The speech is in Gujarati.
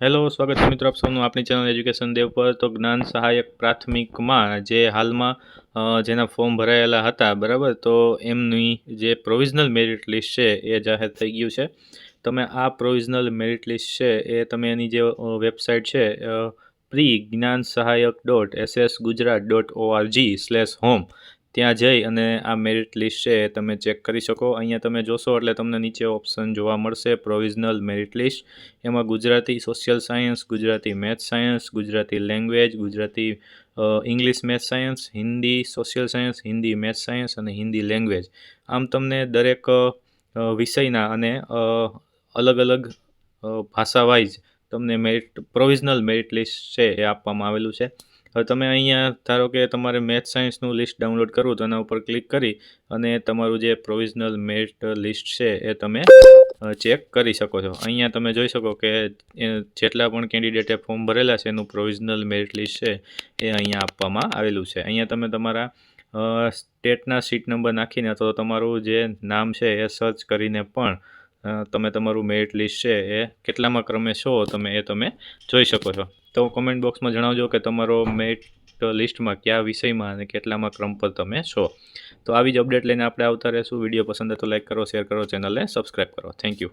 હેલો, સ્વાગત છે મિત્રો આપ સૌનું આપણી ચેનલ એજ્યુકેશન દેવ પર. તો જ્ઞાન સહાયક પ્રાથમિકમાં જે હાલમાં જેના ફોર્મ ભરાયેલા હતા, બરાબર? તો એમની જે પ્રોવિઝનલ મેરિટ લિસ્ટ છે એ જાહેર થઈ ગયું છે. તમે આ પ્રોવિઝનલ મેરિટ લિસ્ટ છે એ તમે એની જે વેબસાઇટ છે pre Gyan Sahayak dot SS Gujarat dot ORG slash home ત્યાં જઈ અને આ મેરિટ લિસ્ટ છે એ તમે ચેક કરી શકો. અહીંયા તમે જોશો એટલે તમને નીચે ઓપ્શન જોવા મળશે પ્રોવિઝનલ મેરિટ લિસ્ટ એમાં Gujarati social science Gujarati maths science Gujarati language Gujarati English maths science Hindi social science Hindi maths science અને હિન્દી લેંગ્વેજ આમ તમને દરેક વિષયના અને અલગ અલગ ભાષા વાઇઝ તમને મેરિટ પ્રોવિઝનલ મેરિટ લિસ્ટ છે એ આપવામાં આવેલું છે. તમે અહીંયા ધારો કે તમારે મેથ્સ સાયન્સનું લિસ્ટ ડાઉનલોડ કરવું તો એના ઉપર ક્લિક કરી અને તમારું જે પ્રોવિઝનલ મેરિટ લિસ્ટ છે એ તમે ચેક કરી શકો છો. અહીંયા તમે જોઈ શકો કે જેટલા પણ કેન્ડિડેટે ફોર્મ ભરેલા છે એનું પ્રોવિઝનલ મેરિટ લિસ્ટ છે એ અહીંયા આપવામાં આવેલું છે. અહીંયા તમે તમારા સ્ટેટના સીટ નંબર નાખીને અથવા તમારું જે નામ છે એ સર્ચ કરીને પણ તમે તમારું મેરિટ લિસ્ટ છે એ કેટલામાં ક્રમે છો તમે એ તમે જોઈ શકો છો. તો કોમેન્ટ બોક્સમાં જણાવજો કે તમારો મેરિટ લિસ્ટમાં કયા વિષયમાં અને કેટલામાં ક્રમ પર તમે છો. તો આવી જ અપડેટ લઈને આપણે આવતા રહીશું. વીડિયો પસંદ તો લાઈક કરો શેર કરો ચેનલને સબસ્ક્રાઈબ કરો. Thank you